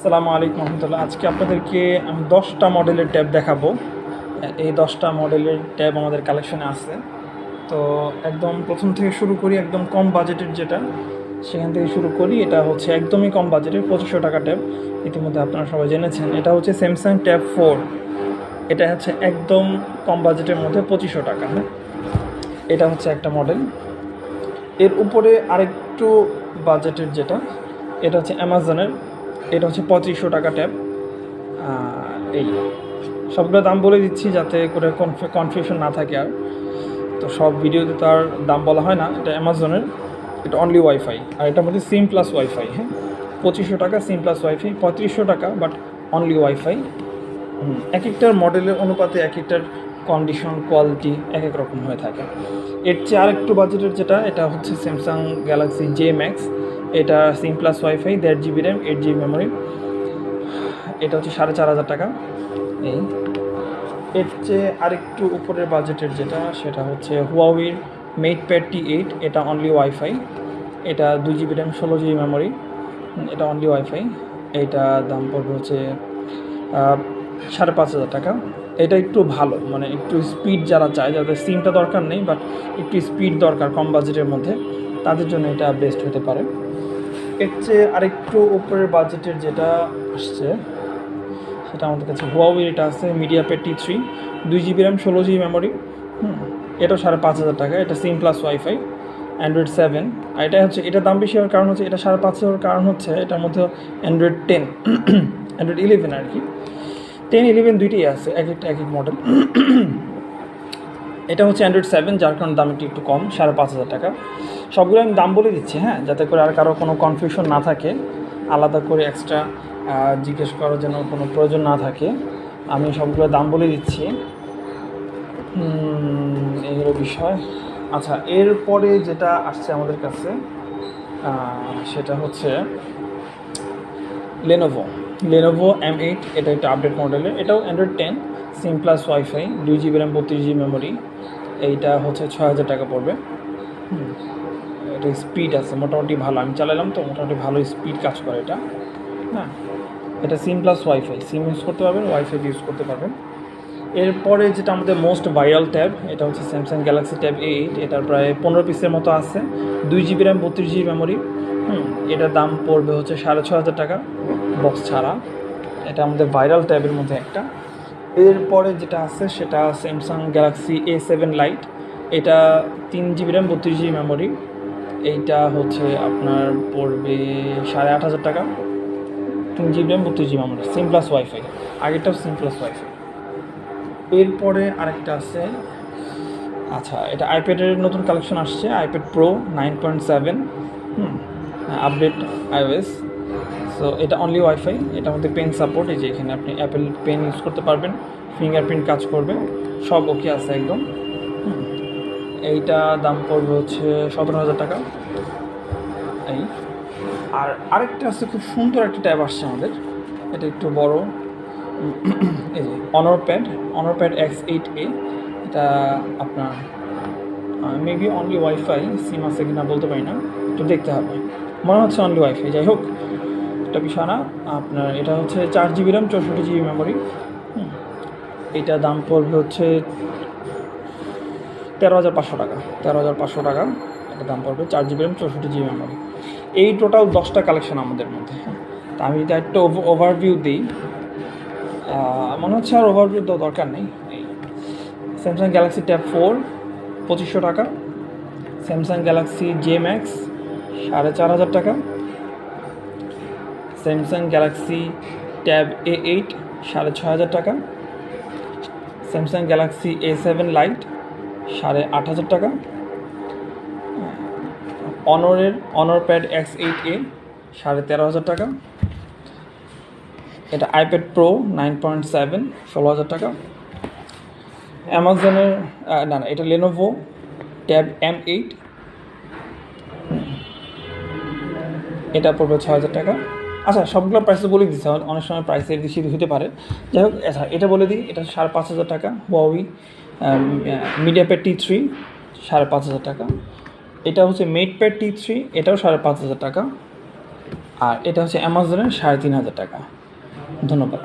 আসসালামু আলাইকুম রহমতুল্লাহ। আজকে আপনাদেরকে আমি দশটা মডেলের ট্যাব দেখাবো। এই দশটা মডেলের ট্যাব আমাদের কালেকশনে আছে। তো একদম প্রথম থেকে শুরু করি, একদম কম বাজেটের যেটা, সেখান থেকে শুরু করি। এটা হচ্ছে একদমই কম বাজেটের, পঁচিশশো টাকা ট্যাব। ইতিমধ্যে আপনারা সবাই জেনেছেন। এটা হচ্ছে স্যামসাং ট্যাব ফোর এটা হচ্ছে একদম কম বাজেটের মধ্যে পঁচিশশো টাকা হ্যাঁ? এটা হচ্ছে একটা মডেল। এর উপরে আরেকটু বাজেটের যেটা, এটা হচ্ছে অ্যামাজনের এটা হচ্ছে পঁচিশশো টাকা ট্যাব এই সবগুলো দাম বলে দিচ্ছি যাতে করে কনফিউশন না থাকে আর। তো সব ভিডিওতে তার দাম বলা হয় না, এটা অ্যামাজনের এটা অনলি ওয়াইফাই আর এটার মধ্যে সিম প্লাস ওয়াইফাই হ্যাঁ? পঁচিশশো টাকা সিম প্লাস ওয়াইফাই পঁয়ত্রিশশো টাকা বাট অনলি ওয়াইফাই এক একটার মডেলের অনুপাতে এক একটার কন্ডিশন কোয়ালিটি এক এক রকম হয়ে থাকে। এর চেয়ে আর একটু বাজেটের যেটা, এটা হচ্ছে স্যামসাং গ্যালাক্সি জে ম্যাক্স এটা সিম প্লাস ওয়াইফাই দেড় GB RAM eight GB memory এটা হচ্ছে সাড়ে চার হাজার টাকা। এই। এর চেয়ে আরেকটু উপরের বাজেটের যেটা সেটা হচ্ছে হুয়াওয়ির মেট প্যাড টি এইট এটা অনলি ওয়াইফাই এটা দুই জিবি র্যাম ষোলো জিবি মেমোরি এটা অনলি ওয়াইফাই এইটা দাম পড়বে হচ্ছে সাড়ে পাঁচ হাজার টাকা। এটা একটু ভালো মানে একটু স্পিড যারা চায় যাদের সিমটা দরকার নেই বাট একটু স্পিড দরকার কম বাজেটের মধ্যে। তাদের জন্য এটা বেস্ট হতে পারে। এর চেয়ে আরেকটু উপরের বাজেটের যেটা আসছে, সেটা আমাদের কাছে হুয়াওয়ে এটা আছে মিডিয়া পে টি থ্রি দুই জিবি র্যাম ষোলো জিবি মেমোরি হুম, এটাও সাড়ে পাঁচ হাজার টাকা, এটা SIM plus wifi Android seven আর এটা হচ্ছে এটা দাম বেশি হওয়ার কারণ হচ্ছে, এটা সাড়ে পাঁচ হাজার কারণ হচ্ছে, এটার মধ্যে অ্যান্ড্রয়েড টেন অ্যান্ড্রয়েড ইলেভেন আর কি। টেন ইলেভেন দুইটাই আছে, এক একটা, এক এক মডেল এটা হচ্ছে অ্যান্ড্রয়েড সেভেন যার কারণে দাম একটু একটু কম, সাড়ে পাঁচ হাজার টাকা। সবগুলো আমি দাম বলে দিচ্ছি হ্যাঁ? যাতে করে আর কারও কোনো কনফিউশন না থাকে, আলাদা করে এক্সট্রা জিজ্ঞেস করার জন্য কোনো প্রয়োজন না থাকে। আমি সবগুলো দাম বলে দিচ্ছি। এই হলো বিষয়। আচ্ছা এরপরে যেটা আসছে আমাদের কাছে সেটা হচ্ছে লেনোভো লেনোভো এম এইট এটা একটা আপডেট মডেলের এটাও Android ten SIM plus wifi, দুই জিবি র্যাম, বত্রিশ জিবি মেমোরি। এইটা হচ্ছে ছয় হাজার টাকা পড়বে। এটা স্পিড আছে, মোটামুটি ভালো। আমি চালালাম তো, মোটামুটি ভালো স্পিড কাজ করে এটা। হ্যাঁ এটা SIM plus wifi. SIM use করতে পারবেন, ওয়াইফাই ইউজ করতে পারবেন। এরপরে যেটা আমাদের মোস্ট ভাইরাল ট্যাব এটা হচ্ছে স্যামসাং গ্যালাক্সি ট্যাব এইট এটার প্রায় পনেরো পিসের মতো আছে। দুই জিবি র্যাম, বত্রিশ জিবি মেমোরি। হুম এটার দাম পড়বে হচ্ছে সাড়ে ছ হাজার টাকা। বক্স ছাড়া। এটা আমাদের ভাইরাল ট্যাবের মধ্যে একটা। এরপরে যেটা আছে, সেটা Samsung Galaxy A seven Lite এটা তিন জিবি র্যাম বত্রিশ জিবি মেমোরি এইটা হচ্ছে আপনার পড়বে সাড়ে আট হাজার টাকা। তিন জিবি র্যাম বত্রিশ GB memory SIM plus wifi আগেরটাও SIM plus wifi এরপরে আরেকটা আছে। আচ্ছা এটা আইপ্যাডের নতুন কালেকশন আসছে। IPad Pro nine point seven হুম আপডেট আইওএস সো এটা অনলি ওয়াইফাই এটা মধ্যে পেন সাপোর্ট এই যে এখানে আপনি অ্যাপেল পেন ইউজ করতে পারবেন ফিঙ্গারপ্রিন্ট কাজ করবে, সব ওকে আছে একদম। এইটা দাম পড়বে হচ্ছে সতেরো হাজার টাকা। এই। আর আরেকটা আছে, খুব সুন্দর একটা ট্যাব আসছে আমাদের, এটা একটু বড়। এই যে অনর প্যাড অনর প্যাড এক্স এইট এ এটা আপনার মেবি অনলি ওয়াইফাই সিম আছে কিনা বলতে পারি না, একটু দেখতে হবে। মনে হচ্ছে অনলি ওয়াইফাই যাই হোক। এটা বিষয় না, আপনার এটা হচ্ছে চার জিবি র্যাম চৌষট্টি জিবি মেমোরি এটা দাম পড়বে হচ্ছে তেরো হাজার পাঁচশো টাকা, তেরো হাজার পাঁচশো টাকা। এটা দাম পড়বে চার জিবি র্যাম চৌষট্টি জিবি মেমোরি এই টোটাল দশটা কালেকশন আমাদের মধ্যে তা আমি এটা একটা ওভারভিউ দিই। মনে হচ্ছে আর ওভারভিউ দেওয়া দরকার নেই। স্যামসাং গ্যালাক্সি ট্যাব ফোর পঁচিশশো টাকা। স্যামসাং গ্যালাক্সি জে ম্যাক্স সাড়ে চার হাজার টাকা। Samsung Galaxy Tab A eight, সাড়ে ছয় হাজার টাকা। Samsung Galaxy A seven Lite সাড়ে আট হাজার টাকা। অনরের অনর প্যাড এক্স এইট এ, সাড়ে তেরো হাজার টাকা। এটা iPad Pro nine point seven, ষোলো হাজার টাকা। অ্যামাজনের না না, এটা লেনোভো ট্যাব এম এইট। এটা পড়বে ছ হাজার টাকা। আচ্ছা সবগুলো প্রাইস বলে দিচ্ছে। অনেক সময় প্রাইসের বেশি হতে পারে। যাই হোক আচ্ছা এটা বলে দিই, এটা সাড়ে পাঁচ হাজার টাকা Huawei Media Pad T three সাড়ে পাঁচ হাজার টাকা। এটা হচ্ছে মেড প্যাড টি থ্রি এটাও সাড়ে পাঁচ হাজার টাকা। আর এটা হচ্ছে অ্যামাজনের সাড়ে তিন হাজার টাকা। ধন্যবাদ।